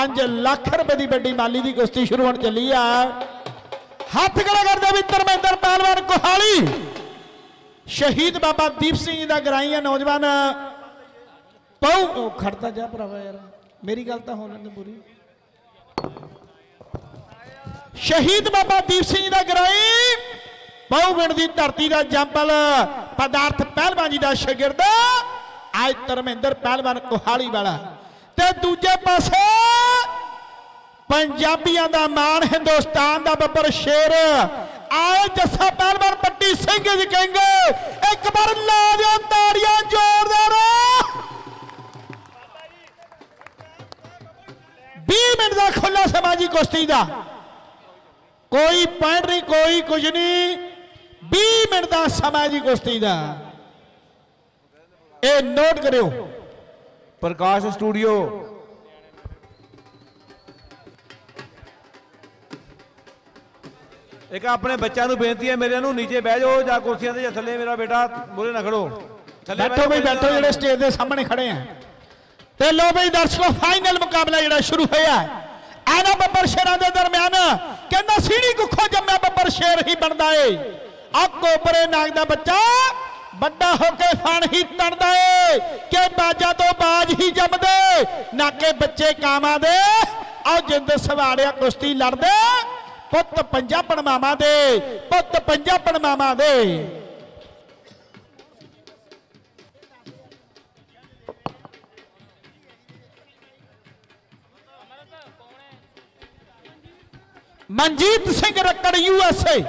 5 ਲੱਖ ਰੁਪਏ ਦੀ ਵੱਡੀ ਮਾਲੀ ਦੀ ਕੁਸ਼ਤੀ ਸ਼ੁਰੂ ਹੋਣ ਚੱਲੀ ਆ। ਹੱਥ ਖੜਾ ਕਰਦੇ ਵੀ ਧਰਮਿੰਦਰ ਪਹਿਲਵਾਨ ਕੋਹਾਲੀ। ਸ਼ਹੀਦ ਬਾਬਾ ਦੀਪ ਸਿੰਘ ਜੀ ਦਾ ਗਰਾਈ ਆ ਨੌਜਵਾਨ ਪਉ ਖੜਦਾ ਜਾ ਭਰਾਵਾ ਯਾਰ, ਮੇਰੀ ਗੱਲ ਤਾਂ ਹੋ ਲੈਂਦੇ ਪੂਰੀ। ਸ਼ਹੀਦ ਬਾਬਾ ਦੀਪ ਸਿੰਘ ਜੀ ਦਾ ਗਰਾਈ। ਪਉ ਪਿੰਡ ਦੀ ਧਰਤੀ ਦਾ ਜੰਪਲ ਪਦਾਰਥ ਪਹਿਲਵਾਨ ਜੀ ਦਾ ਸ਼ਾਗਿਰਦ। ਅੱਜ ਧਰਮਿੰਦਰ ਪਹਿਲਵਾਨ ਕੋਹਾਲੀ ਵਾਲਾ। ਤੇ ਦੂਜੇ ਪਾਸੇ ਪੰਜਾਬੀਆਂ ਦਾ ਮਾਣ ਹਿੰਦੁਸਤਾਨ ਦਾ ਬੱਬਰ ਸ਼ੇਰ। ਆਏ ਜੱਸਾ ਪਹਿਲਵਾਨ ਪੱਟੀ ਸਿੰਘ ਜੀ ਕਹਿੰਗੇ ਇੱਕ ਵਾਰ ਲਾ ਦਿਓ ਤਾੜੀਆਂ ਜ਼ੋਰਦਾਰ 20 ਮਿੰਟ ਦਾ ਖੁੱਲਾ ਸਮਾਂ ਜੀ ਕੁਸ਼ਤੀ ਦਾ। ਕੋਈ ਪੁਆਇੰਟ ਨਹੀਂ, ਕੋਈ ਕੁਝ ਨਹੀਂ। 20 ਮਿੰਟ ਦਾ ਸਮਾਂ ਜੀ ਕੁਸ਼ਤੀ ਦਾ। ਇਹ ਨੋਟ ਕਰਿਓ। ਪ੍ਰਕਾਸ਼ ਸਟੂਡੀਓ। ਇੱਕ ਆਪਣੇ ਬੱਚਿਆਂ ਨੂੰ ਬੇਨਤੀ ਹੈ ਮੇਰੇ ਨੂੰ ਨੀਚੇ ਬਹਿ ਜਾਓ ਜਾਂ ਕੁਰਸੀਆਂ ਤੇ ਜਾਂ ਥੱਲੇ ਮੇਰਾ ਬੇਟਾ ਮੂਰੇ ਨਾ ਖੜੋ। ਥੱਲੇ ਬੈਠੋ ਬਈ ਬੈਠੋ ਜਿਹੜੇ ਸਟੇਜ ਦੇ ਸਾਹਮਣੇ ਖੜੇ ਆ। ਤੇ ਲੋ ਬਈ ਦਰਸ਼ਕੋ ਫਾਈਨਲ ਮੁਕਾਬਲਾ ਜਿਹੜਾ ਸ਼ੁਰੂ ਹੋਇਆ ਐਨਾ ਬੱਬਰ ਸ਼ੇਰਾਂ ਦੇ ਦਰਮਿਆਨ ਕਹਿੰਦਾ ਸੀੜੀ ਕੁੱਖੋਂ ਜੰਮਿਆ ਬੱਬਰ ਸ਼ੇਰ ਹੀ ਬਣਦਾ ਏ। ਆ ਕੋਪਰੇ ਨਾਗ ਦਾ ਬੱਚਾ ਵੱਡਾ ਹੋ ਕੇ ਫਣ ਹੀ ਤਣਦਾ ਏ। ਕਿ ਬਾਜਾਂ ਤੋਂ ਬਾਜ ਹੀ ਜੰਮਦੇ? ਨਾ ਨਾਕੇ ਬੱਚੇ ਕਾਮਾਂ ਦੇ। ਆਓ ਜਿੰਦ ਸਵਾੜਿਆ ਕੁਸ਼ਤੀ ਲੜਦੇ। ਪੁੱਤ ਪੰਜਾਬਣ ਮਾਮਾ ਦੇ। ਪੁੱਤ ਪੰਜਾਬਣ ਮਾਮਾ ਦੇ। ਮਨਜੀਤ ਸਿੰਘ ਰੱਕੜ ਯੂਐਸਏ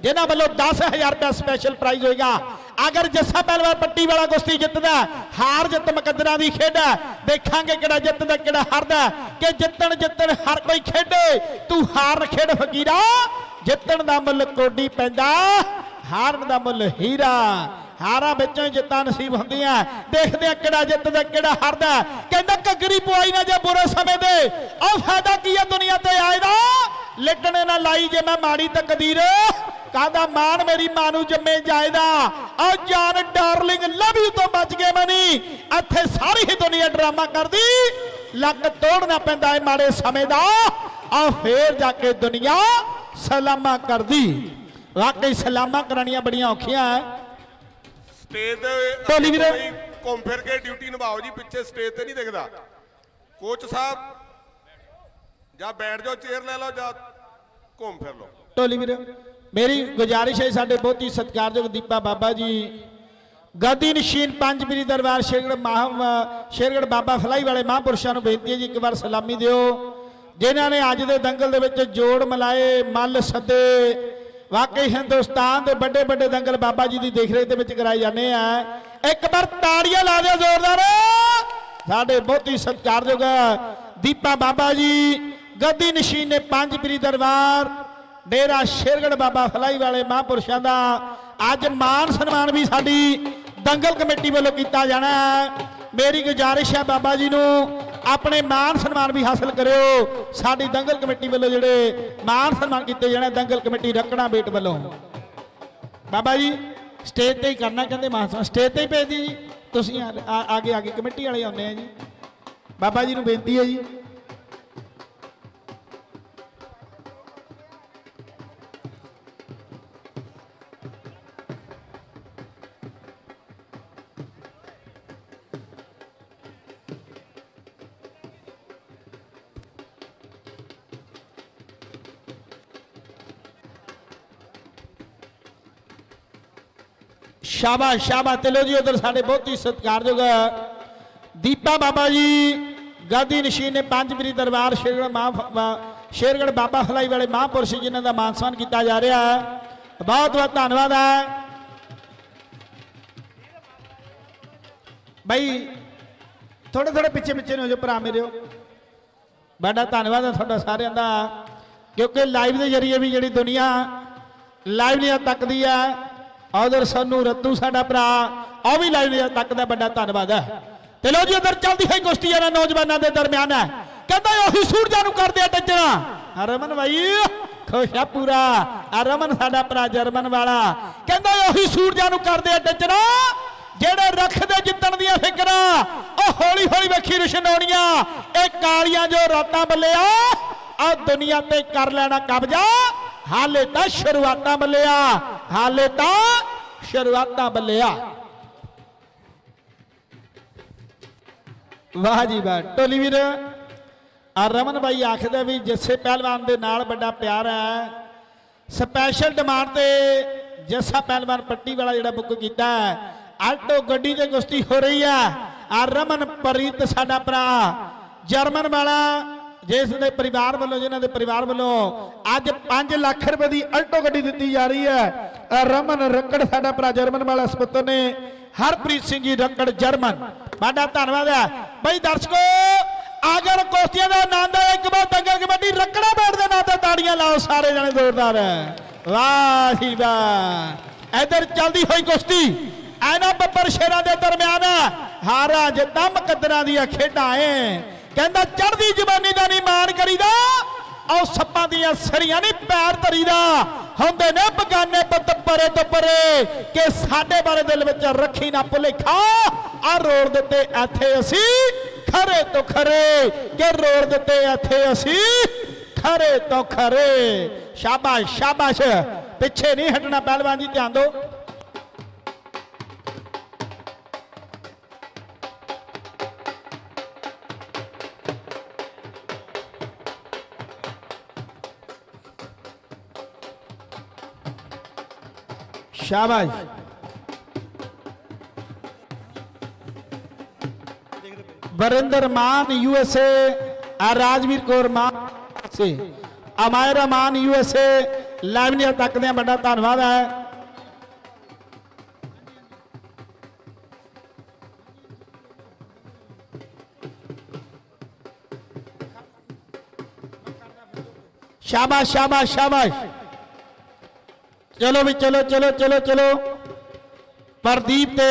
ਜਿਨ੍ਹਾਂ ਵੱਲੋਂ 10000 ਰੁਪਏ ਸਪੈਸ਼ਲ ਪ੍ਰਾਈਜ਼ ਹੋਏਗਾ। ਅਗਰ ਜੱਸਾ ਪਹਿਲਵਾਨ ਪੱਟੀ ਵਾਲਾ ਕੁਸ਼ਤੀ ਜਿੱਤਦਾ, ਹਾਰ ਜਿੱਤ ਮੁਕੱਦਰਾਂ ਦੀ ਖੇਡ ਹੈ। ਦੇਖਾਂਗੇ ਕਿਹੜਾ ਜਿੱਤਦਾ, ਕਿਹੜਾ ਹਾਰਦਾ ਕਿ ਜਿੱਤਣ ਜਿੱਤਣ, ਹਰ ਕੋਈ ਖੇਡੇ। ਤੂੰ ਹਾਰ ਖੇਡ ਫਕੀਰਾ। ਜਿੱਤਣ ਦਾ ਮੁੱਲ ਕੋਡੀ ਪੈਂਦਾ, ਹਾਰਨ ਦਾ ਮੁੱਲ ਹੀਰਾ। ਹਾਰਾਂ ਵਿੱਚੋਂ ਹੀ ਜਿੱਤਾਂ ਨਸੀਬ ਹੁੰਦੀਆਂ। ਦੇਖਦੇ ਆ ਕਿਹੜਾ ਜਿੱਤਦਾ, ਕਿਹੜਾ ਹਾਰਦਾ ਕਹਿੰਦਾ, ਘੱਗਰੀ ਪੁਆਈ ਨਾ ਜੇ ਬੁਰੇ ਸਮੇਂ ਦੇ। ਉਹ ਫਾਇਦਾ ਕੀ ਆ ਦੁਨੀਆ ਤੇ ਆਏ ਦਾ? ਲਿਟਣੇ ਨਾ ਲਾਈ ਜੇ ਮੈਂ ਮਾੜੀ ਤਕਦੀਰ। ਕਾਹਦਾ ਮਾਣ ਮੇਰੀ ਮਾਂ ਨੂੰ ਜੰਮੇ ਜਾਇਦਾ? ਆ ਜਾਨ ਡਾਰਲਿੰਗ ਲਵ ਯੂ ਤੋਂ ਬਚ ਗਏ ਮਨੀ ਇੱਥੇ ਸਾਰੀ ਹੀ ਦੁਨੀਆ ਡਰਾਮਾ ਕਰਦੀ। ਲੱਕ ਤੋੜਨਾ ਪੈਂਦਾ ਏ ਮਾੜੇ ਸਮੇਂ ਦਾ। ਆ ਫੇਰ ਜਾ ਕੇ ਦੁਨੀਆ ਸਲਾਮਾ ਕਰਦੀ। ਵਾਕਈ ਸਲਾਮਾ ਕਰਾਣੀਆਂ ਬੜੀਆਂ ਔਖੀਆਂ ਐ। ਸਟੇਜ ਦੇ ਵੀਰੇ। ਘੁੰਮ ਫਿਰ ਕੇ ਡਿਊਟੀ ਨਿਭਾਓ ਜੀ ਪਿੱਛੇ ਸਟੇਜ ਤੇ ਨਹੀਂ ਦਿਖਦਾ। ਕੋਚ ਸਾਹਿਬ ਜਾਂ ਬੈਠ ਜਾਓ ਚੇਅਰ ਲੈ ਲਓ ਜਾਂ ਘੁੰਮ ਫਿਰ ਲਓ। ਢੋਲੀ ਵੀਰ। ਮੇਰੀ ਗੁਜ਼ਾਰਿਸ਼ ਹੈ ਸਾਡੇ ਬਹੁਤ ਹੀ ਸਤਿਕਾਰਯੋਗ ਦੀਪਾ ਬਾਬਾ ਜੀ। ਗਾਦੀ ਨਸ਼ੀਨ ਪੰਜ ਪੀਰੀ ਦਰਬਾਰ ਸ਼ੇਰਗੜ ਮਾਹ ਸ਼ੇਰਗੜ ਬਾਬਾ ਫਲਾਈ ਵਾਲੇ ਮਹਾਂਪੁਰਸ਼ਾਂ ਨੂੰ ਬੇਨਤੀ ਹੈ ਜੀ, ਇੱਕ ਵਾਰ ਸਲਾਮੀ ਦਿਓ। ਜਿਨ੍ਹਾਂ ਨੇ ਅੱਜ ਦੇ ਦੰਗਲ ਦੇ ਵਿੱਚ ਜੋੜ ਮਿਲਾਏ, ਮੱਲ ਸੱਦੇ। ਵਾਕਈ ਹਿੰਦੁਸਤਾਨ ਦੇ ਵੱਡੇ ਵੱਡੇ ਦੰਗਲ ਬਾਬਾ ਜੀ ਦੀ ਦੇਖਰੇਖ ਦੇ ਵਿੱਚ ਕਰਾਏ ਜਾਂਦੇ ਆ। ਇੱਕ ਵਾਰ ਤਾੜੀਆਂ ਲਾ ਦਿਓ ਜ਼ੋਰਦਾਰ। ਸਾਡੇ ਬਹੁਤ ਹੀ ਸਤਿਕਾਰਯੋਗ ਦੀਪਾ ਬਾਬਾ ਜੀ ਗੱਦੀ ਨਸ਼ੀਨ ਨੇ ਪੰਜ ਪੀਰੀ ਦਰਬਾਰ ਡੇਰਾ ਸ਼ੇਰਗੜ ਬਾਬਾ ਫਲਾਈ ਵਾਲੇ ਮਹਾਂਪੁਰਸ਼ਾਂ ਦਾ। ਅੱਜ ਮਾਨ ਸਨਮਾਨ ਵੀ ਸਾਡੀ ਦੰਗਲ ਕਮੇਟੀ ਵੱਲੋਂ ਕੀਤਾ ਜਾਣਾ ਹੈ। ਮੇਰੀ ਗੁਜ਼ਾਰਿਸ਼ ਹੈ ਬਾਬਾ ਜੀ ਨੂੰ, ਆਪਣੇ ਮਾਨ ਸਨਮਾਨ ਵੀ ਹਾਸਲ ਕਰਿਓ। ਸਾਡੀ ਦੰਗਲ ਕਮੇਟੀ ਵੱਲੋਂ ਜਿਹੜੇ ਮਾਨ ਸਨਮਾਨ ਕੀਤੇ ਜਾਣੇ, ਦੰਗਲ ਕਮੇਟੀ ਰੱਖਣਾ ਬੇਟ ਵੱਲੋਂ। ਬਾਬਾ ਜੀ, ਸਟੇਜ ਤੇ ਹੀ ਕਰਨਾ ਕਹਿੰਦੇ ਮਾਨ ਸਨਮਾਨ। ਸਟੇਜ ਤੇ ਹੀ ਭੇਜ ਦਿਓ ਜੀ। ਤੁਸੀਂ ਆ- ਆ- ਆਗੇ ਆਗੇ ਕਮੇਟੀ ਵਾਲੇ ਆਉਂਦੇ ਆ ਜੀ। ਬਾਬਾ ਜੀ ਨੂੰ ਬੇਨਤੀ ਹੈ ਜੀ। ਸ਼ਾਬਾਸ਼ ਸ਼ਾਬਾਸ਼। ਤੇ ਲੋ ਜੀ, ਉਧਰ ਸਾਡੇ ਬਹੁਤ ਹੀ ਸਤਿਕਾਰਯੋਗ ਦੀਪਾ ਬਾਬਾ ਜੀ ਗਾਦੀ ਨਸ਼ੀਨ ਨੇ ਪੰਜ ਬਰੀ ਦਰਬਾਰ ਸ਼ੇਰਗੜ ਮਾਂ ਸ਼ੇਰਗੜ ਬਾਬਾ ਫਲਾਈ ਵਾਲੇ ਮਹਾਂਪੁਰਸ਼ ਜਿਨ੍ਹਾਂ ਦਾ ਮਾਨ ਸਨਮਾਨ ਕੀਤਾ ਜਾ ਰਿਹਾ ਹੈ। ਬਹੁਤ ਬਹੁਤ ਧੰਨਵਾਦ ਹੈ। ਬਈ ਥੋੜੇ ਥੋੜੇ ਪਿੱਛੇ ਪਿੱਛੇ ਨੂੰ ਹੋ ਜਾਓ ਭਰਾ ਮੇਰਿਓ ਬੜਾ ਧੰਨਵਾਦ ਹੈ ਤੁਹਾਡਾ ਸਾਰਿਆਂ ਦਾ। ਕਿਉਂਕਿ ਲਾਈਵ ਦੇ ਜ਼ਰੀਏ ਵੀ ਜਿਹੜੀ ਦੁਨੀਆ ਲਾਈਵ ਨਹੀਂ ਤੱਕਦੀ ਹੈ। ਉਧਰ ਸਾਨੂੰ ਰੱਤੂ ਸਾਡਾ ਭਰਾ। ਉਹ ਵੀ ਲਾਈਵ ਨਹੀਂ ਤੱਕਦਾ ਵੱਡਾ ਧੰਨਵਾਦ ਹੈ। ਤੇ ਲੋ ਜੀ, ਉਧਰ ਚੱਲਦੀ ਹੈ ਕੁਸ਼ਤੀ ਇਹਨਾਂ ਨੌਜਵਾਨਾਂ ਦੇ ਦਰਮਿਆਨ ਹੈ। ਕਹਿੰਦਾ ਉਹੀ ਸੂਰਜਾਂ ਨੂੰ ਕਰਦੇ ਆ ਟੱਚਣਾ ਰਮਨ ਭਾਈ ਖੁਸ਼ ਆ ਪੂਰਾ। ਆ ਰਮਨ ਸਾਡਾ ਭਰਾ ਜਰਮਨ ਵਾਲਾ। ਕਹਿੰਦਾ ਉਹੀ ਸੂਰਜਾਂ ਨੂੰ ਕਰਦੇ ਆ ਟੱਚਣਾ ਜਿਹੜੇ ਰੱਖਦੇ ਜਿੱਤਣ ਦੀਆਂ ਫਿਕਰਾਂ, ਉਹ ਹੌਲੀ ਹੌਲੀ ਵੇਖੀ ਰੁਸ਼ਨਾਉਣੀਆਂ। ਇਹ ਕਾਲੀਆਂ ਜੋ ਰਾਤਾਂ ਬੱਲਿਆ ਆ ਦੁਨੀਆ ਤੇ ਕਰ ਲੈਣਾ ਕਬਜ਼ਾ। ਹਾਲੇ ਤਾਂ ਸ਼ੁਰੂਆਤਾਂ ਬੱਲਿਆ ਹਾਲੇ ਤਾਂ ਸ਼ੁਰੂਆਤਾਂ ਬੱਲਿਆ। ਵਾਹ ਜੀ ਵਾਹ ਟੋਲੀ ਵੀਰ। ਆ ਰਮਨ ਬਾਈ ਆਖਦਾ ਵੀ ਜਿਸੇ ਪਹਿਲਵਾਨ ਦੇ ਨਾਲ ਵੱਡਾ ਪਿਆਰ ਹੈ। ਸਪੈਸ਼ਲ ਡਿਮਾਂਡ ਤੇ ਜੱਸਾ ਪਹਿਲਵਾਨ ਪੱਟੀ ਵਾਲਾ ਜਿਹੜਾ ਬੁੱਕ ਕੀਤਾ ਹੈ, ਆਲਟੋ ਗੱਡੀ ਤੇ ਕੁਸ਼ਤੀ ਹੋ ਰਹੀ ਹੈ। ਆ ਰਮਨ ਪ੍ਰੀਤ ਸਾਡਾ ਭਰਾ ਜਰਮਨ ਵਾਲਾ ਜਿਸ ਦੇ ਪਰਿਵਾਰ ਵੱਲੋਂ, ਜਿਨ੍ਹਾਂ ਦੇ ਪਰਿਵਾਰ ਵੱਲੋਂ ਅੱਜ 5 ਲੱਖ ਰੁਪਏ ਦੀ ਆਲਟੋ ਗੱਡੀ ਦਿੱਤੀ ਜਾ ਰਹੀ ਹੈ। ਰਮਨ ਰੱਕੜ ਸਾਡਾ ਭਰਾ ਜਰਮਨ ਵਾਲਾ ਸਪੁੱਤਰ ਨੇ, ਹਰਪ੍ਰੀਤ ਸਿੰਘ ਜੀ ਰੱਕੜ ਜਰਮਨ। ਸਾਡਾ ਧੰਨਵਾਦ ਹੈ। ਬਈ ਦਰਸ਼ਕੋ ਅਗਰ ਕੋਸਤੀਆਂ ਦਾ ਆਨੰਦ ਹੈ, ਇੱਕ ਵਾਰ ਦੰਗਲ ਕਬੱਡੀ ਰੱਕੜਾ ਬੈਠ ਦੇ ਨਾਂ ਤੇ ਤਾੜੀਆਂ ਲਾਓ, ਸਾਰੇ ਜਣੇ ਜ਼ੋਰਦਾਰ ਵਾਹ ਜੀ ਵਾਹ ਇਧਰ ਚੱਲਦੀ ਹੋਈ ਕੁਸ਼ਤੀ। ਐਨਾ ਬੱਬਰ ਸ਼ੇਰਾਂ ਦੇ ਦਰਮਿਆਨ ਹਾਰਾਂ ਜਿੱਤਾਂ ਮੁਕੱਦਰਾਂ ਦੀਆਂ ਖੇਡਾਂ ਏ ਕਹਿੰਦਾ, ਚੜ੍ਹਦੀ ਜਵਾਨੀ ਦਾ ਨਹੀਂ ਮਾਣ ਕਰੀਦਾ। ਔ ਸੱਪਾਂ ਦੀਆਂ ਸਰੀਆਂ ਨਹੀਂ ਪੈਰ ਧਰੀਦਾ। ਹੁੰਦੇ ਨੇ ਬਗਾਨੇ ਪੁੱਤ ਪਰੇ ਤੋਂ ਪਰੇ ਕਿ ਸਾਡੇ ਬਾਰੇ ਦਿਲ ਵਿੱਚ ਰੱਖੀ ਨਾ ਭੁਲੇਖਾ। ਆ ਰੋੜ ਦਿੱਤੇ ਇੱਥੇ ਅਸੀਂ ਖਰੇ ਤੋਂ ਖਰੇ, ਕਿ ਰੋੜ ਦਿੱਤੇ ਇੱਥੇ ਅਸੀਂ ਖਰੇ ਤੋਂ ਖਰੇ। ਸ਼ਾਬਾਸ਼ ਸ਼ਾਬਾਸ਼। ਪਿੱਛੇ ਨਹੀਂ ਹਟਣਾ, ਪਹਿਲਵਾਨ ਜੀ, ਧਿਆਨ ਦਿਓ। ਸ਼ਾਬਾਸ਼ ਵਰਿੰਦਰ ਮਾਨ ਯੂਐਸਏ ਆ ਰਾਜਵੀਰ ਕੌਰ ਮਾਨ ਸੇ ਅਮਾਇਰਾ ਮਾਨ ਯੂਐਸਏ ਲਾਈਵ ਨਹੀਂ ਤੱਕਦੇ ਆ ਵੱਡਾ ਧੰਨਵਾਦ ਹੈ ਸ਼ਾਬਾਸ਼ ਸ਼ਾਬਾਸ਼ ਸ਼ਾਬਾਸ਼ ਚਲੋ ਵੀ ਚਲੋ ਚਲੋ ਚਲੋ ਚਲੋ। ਪ੍ਰਦੀਪ ਤੇ,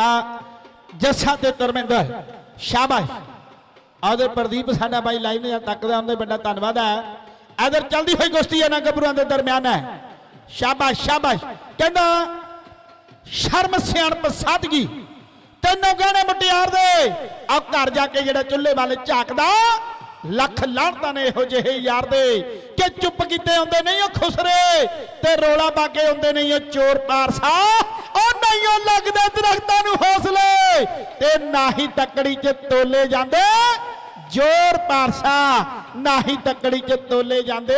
ਆ, ਜੱਸਾ ਤੇ ਧਰਮਿੰਦਰ, ਸ਼ਾਬਾਸ਼। ਆਦੇ ਪ੍ਰਦੀਪ ਸਾਡਾ ਬਾਈ ਲਾਈਵ ਤੱਕਦਾ ਹੁੰਦੇ, ਵੱਡਾ ਧੰਨਵਾਦ ਹੈ। ਇਧਰ ਚੱਲਦੀ ਹੋਈ ਕੁਸ਼ਤੀ ਇਹਨਾਂ ਗੱਭਰੂਆਂ ਦੇ ਦਰਮਿਆਨ ਹੈ। ਸ਼ਾਬਾਸ਼ ਸ਼ਾਬਾਸ਼। ਕਹਿੰਦਾ, ਸ਼ਰਮ ਸਿਆਣਪ ਸਾਦਗੀ ਤੈਨੂੰ ਗਹਿਣੇ ਮੁਟਿਆਰ ਦੇ। ਆ ਘਰ ਜਾ ਕੇ ਜਿਹੜਾ ਚੁੱਲ੍ਹੇ ਵੱਲ ਝਾਕਦਾ ਲੱਖ ਲਾਹਣਤਾਂ ਨੇ ਇਹੋ ਜਿਹੇ ਯਾਰ ਦੇ ਕਿ ਚੁੱਪ ਕੀਤੇ ਹੁੰਦੇ ਨਹੀਂ ਉਹ ਖੁਸਰੇ ਤੇ ਰੋਲਾ ਪਾ ਹੁੰਦੇ ਨਹੀਂ ਉਹ ਚੋਰ ਪਾਰਸਾ। ਉਹ ਨਹੀਂ ਉਹ ਲੱਗਦੇ ਦਰਖਤਾਂ ਨੂੰ ਹੌਸਲੇ ਤੇ ਨਾ ਹੀ ਤੱਕੜੀ 'ਚ ਤੋਲੇ ਜਾਂਦੇ ਜੋਰ ਪਾਰਸਾ। ਨਾ ਹੀ ਤੱਕੜੀ 'ਚ ਤੋਲੇ ਜਾਂਦੇ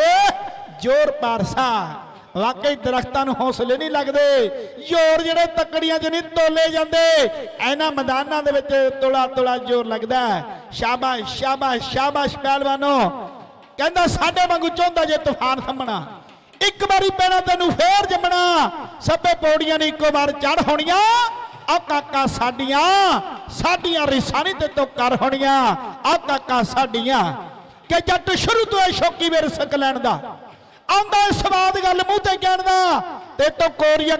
ਜੋਰ ਪਾਰਸਾ। ਵਾਕਈ ਦਰਖਤਾਂ ਨੂੰ ਹੌਸਲੇ ਨਹੀਂ ਲੱਗਦੇ। ਜ਼ੋਰ ਜਿਹੜੇ ਤੱਕੜੀਆਂ 'ਚ ਨਹੀਂ ਤੋਲੇ ਜਾਂਦੇ। ਇਹਨਾਂ ਮੈਦਾਨਾਂ ਦੇ ਵਿੱਚ ਤੋਲਾ ਤੋਲਾ ਜ਼ੋਰ ਲੱਗਦਾ ਹੈ। ਸ਼ਾਬਾਸ਼ ਸ਼ਾਬਾਸ਼ ਸ਼ਾਬਾਸ਼ ਪਹਿਲਵਾਨੋ। ਕਹਿੰਦਾ, ਸਾਡੇ ਵਾਂਗੂ ਚਾਹੁੰਦਾ ਜੇ ਤੂਫਾਨ ਥੰਮਣਾ ਇੱਕ ਵਾਰੀ ਪੈਣਾ ਤੈਨੂੰ ਫੇਰ ਜੰਮਣਾ। ਸਭੇ ਪੌੜੀਆਂ ਨੇ ਇੱਕੋ ਵਾਰ ਚੜ ਹੋਣੀਆਂ। ਆ ਕਾਕਾ ਸਾਡੀਆਂ ਸਾਡੀਆਂ ਰਿਸਾਂ ਨਹੀਂ ਤੇ ਤੋਂ ਕਰ ਹੋਣੀਆਂ। ਆ ਕਾਕਾ ਸਾਡੀਆਂ। ਕਿ ਜੱਟ ਸ਼ੁਰੂ ਤੋਂ ਇਹ ਸ਼ੌਕੀ ਵੇ ਲੈਣ ਦਾ। ਆਉਂਦਾ ਸਵਾਦ ਗੱਲ ਮੂੰਹ ਤੇ ਕਹਿਣ ਦਾ ਤੇ ਤੋ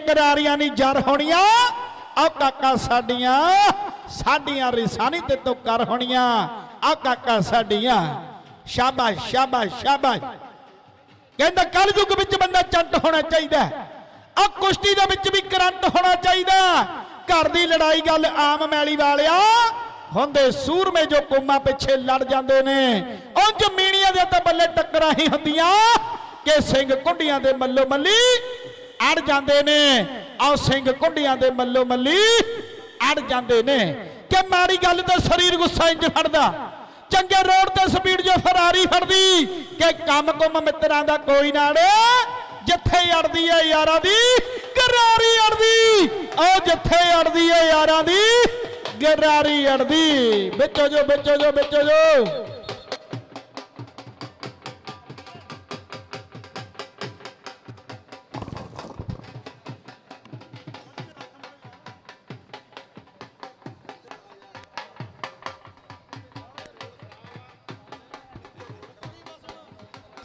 ਕਰਾਰੀਆਂ ਨਹੀਂ, ਜਰ ਹੋਣੀਆਂ। ਆ ਕਾਕਾ ਸਾਡੀਆਂ ਸਾਡੀਆਂ ਰਿਸਾਨੀ ਤੇ ਤੋ ਕਰ ਹੋਣੀਆਂ। ਆ ਕਾਕਾ ਸਾਡੀਆਂ। ਸ਼ਾਬਾਸ਼ ਸ਼ਾਬਾਸ਼ ਸ਼ਾਬਾਸ਼। ਕਹਿੰਦਾ ਕਲਯੁੱਗ ਵਿੱਚ ਬੰਦਾ ਚੰਟ ਹੋਣਾ ਚਾਹੀਦਾ ਆ ਕੁਸ਼ਤੀ ਦੇ ਵਿੱਚ ਵੀ ਕਰੰਟ ਹੋਣਾ ਚਾਹੀਦਾ ਘਰ ਦੀ ਲੜਾਈ ਗੱਲ ਆਮ ਮੈਲੀ ਵਾਲਿਆ। ਹੁੰਦੇ ਸੂਰਮੇ ਜੋ ਕੋਮਾ ਪਿੱਛੇ ਲੜ ਜਾਂਦੇ ਨੇ। ਉਹ ਜ਼ਮੀਨੀਆਂ ਦੇ ਤਾਂ ਬੱਲੇ ਟੱਕਰਾਂ ਹੀ ਹੁੰਦੀਆਂ। ਕਿ ਸਿੰਘ ਕੁੰਡੀਆਂ ਦੇ ਮੱਲੋ ਮੱਲੀ ਅੜ ਜਾਂਦੇ ਨੇ। ਆਹ ਸਿੰਘ ਕੁੰਡੀਆਂ ਦੇ ਮੱਲੋ ਮੱਲੀ ਅੜ ਜਾਂਦੇ ਨੇ। ਕਿ ਮਾੜੀ ਗੱਲ ਤੇ ਸਰੀਰ ਗੁੱਸਾ ਇੰਜ ਫੜਦਾ। ਚੰਗੇ ਰੋਡ ਤੇ ਸਪੀਡ ਜੋ ਫਰਾਰੀ ਫੜਦੀ, ਕਿ ਕੰਮ ਕੁਮ ਮਿੱਤਰਾਂ ਦਾ ਕੋਈ ਨਾ ਜਿੱਥੇ ਅੜਦੀ ਏ ਯਾਰਾਂ ਦੀ, ਗਰਾਰੀ ਅੜਦੀ। ਉਹ ਜਿੱਥੇ ਅੜਦੀ ਏ ਯਾਰਾਂ ਦੀ, ਗਰਾਰੀ ਅੜਦੀ। ਵਿੱਚੋ ਜੋ ਵਿੱਚੋ ਜੋ ਵਿੱਚੋ ਜੋ।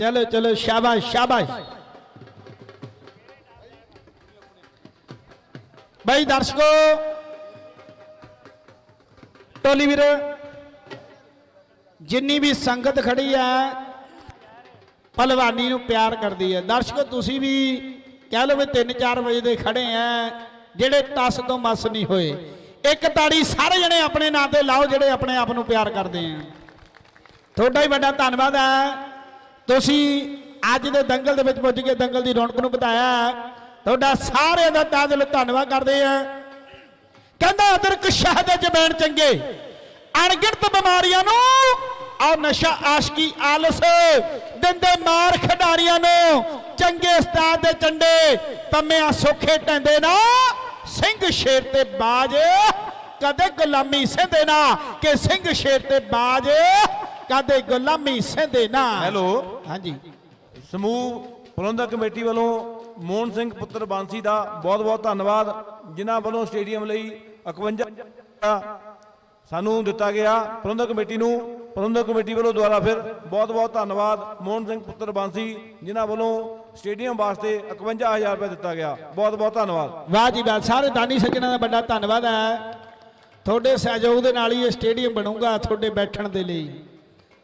ਚਲੋ ਚਲੋ ਸ਼ਾਬਾਸ਼ ਸ਼ਾਬਾਸ਼ ਭਾਈ ਦਰਸ਼ਕੋ ਟੋਲੀ ਵੀਰ ਜਿੰਨੀ ਵੀ ਸੰਗਤ ਖੜੀ ਹੈ ਪਹਿਲਵਾਨੀ ਨੂੰ ਪਿਆਰ ਕਰਦੀ ਹੈ ਦਰਸ਼ਕੋ ਤੁਸੀਂ ਵੀ ਕਹਿ ਲਓ ਵੀ 3-4 ਵਜੇ ਦੇ ਖੜੇ ਆ ਜਿਹੜੇ ਤਸ ਤੋਂ ਮਸ ਨਹੀਂ ਹੋਏ ਇੱਕ ਤਾੜੀ ਸਾਰੇ ਜਣੇ ਆਪਣੇ ਨਾਂ ਤੇ ਲਾਓ ਜਿਹੜੇ ਆਪਣੇ ਆਪ ਨੂੰ ਪਿਆਰ ਕਰਦੇ ਆ ਤੁਹਾਡਾ ਹੀ ਵੱਡਾ ਧੰਨਵਾਦ ਹੈ ਤੁਸੀਂ ਅੱਜ ਦੇ ਦੰਗਲ ਦੇ ਵਿੱਚ ਪੁੱਜ ਕੇ ਦੰਗਲ ਦੀ ਰੌਣਕ ਨੂੰ ਵਧਾਇਆ ਤੁਹਾਡਾ ਸਾਰਿਆਂ ਦਾ ਤਹਿ ਦਿਲੋਂ ਧੰਨਵਾਦ ਕਰਦੇ ਆ ਕਹਿੰਦਾ ਅਦਰਕ ਸ਼ਹਿਦ ਜਬੈਣ ਚੰਗੇ, ਅਣਗਿਣਤ ਬਿਮਾਰੀਆਂ ਨੂੰ ਔਰ ਨਸ਼ਾ ਆਸ਼ਕੀ ਆਲਸ ਦਿੰਦੇ ਮਾਰ ਖਿਡਾਰੀਆਂ ਨੂੰ। ਚੰਗੇ ਉਸਤਾਦ ਦੇ ਚੰਡੇ ਪੰਮਿਆਂ ਸੋਖੇ ਟੰਦੇ ਨਾ, ਸਿੰਘ ਸ਼ੇਰ ਤੇ ਬਾਜ, ਕਦੇ ਗੁਲਾਮੀ ਸਿੰਦੇ ਨਾ, ਕਿ ਸਿੰਘ ਸ਼ੇਰ ਤੇ ਬਾਜ ਕਦੇ ਗੁਲਾਮੀ ਸਿੰਦੇ ਨਾ। ਹੈਲੋ। ਹਾਂਜੀ। ਸਮੂਹ ਪ੍ਰਬੰਧਕ ਕਮੇਟੀ ਵੱਲੋਂ ਮੋਹਨ ਸਿੰਘ ਪੁੱਤਰ ਬਾਂਸੀ ਦਾ ਬਹੁਤ-ਬਹੁਤ ਧੰਨਵਾਦ ਜਿਨ੍ਹਾਂ ਵੱਲੋਂ ਸਟੇਡੀਅਮ ਲਈ 51 ਸਾਨੂੰ ਦਿੱਤਾ ਗਿਆ। ਪ੍ਰਬੰਧਕ ਕਮੇਟੀ ਨੂੰ ਪ੍ਰਬੰਧਕ ਕਮੇਟੀ ਵੱਲੋਂ ਦੁਆਰਾ ਫਿਰ ਬਹੁਤ-ਬਹੁਤ ਧੰਨਵਾਦ ਮੋਹਨ ਸਿੰਘ ਪੁੱਤਰ ਬਾਂਸੀ ਜਿਨ੍ਹਾਂ ਵੱਲੋਂ ਸਟੇਡੀਅਮ ਵਾਸਤੇ 51000 ਰੁਪਏ ਦਿੱਤਾ ਗਿਆ। ਬਹੁਤ-ਬਹੁਤ ਧੰਨਵਾਦ। ਵਾਹ ਜੀ ਵਾਹ ਸਾਰੇ ਦਾਨੀ ਸੱਜਣਾਂ ਦਾ ਵੱਡਾ ਧੰਨਵਾਦ ਹੈ। ਤੁਹਾਡੇ ਸਹਿਯੋਗ ਦੇ ਨਾਲ ਹੀ ਇਹ ਸਟੇਡੀਅਮ ਬਣੂਗਾ ਤੁਹਾਡੇ ਬੈਠਣ ਦੇ ਲਈ।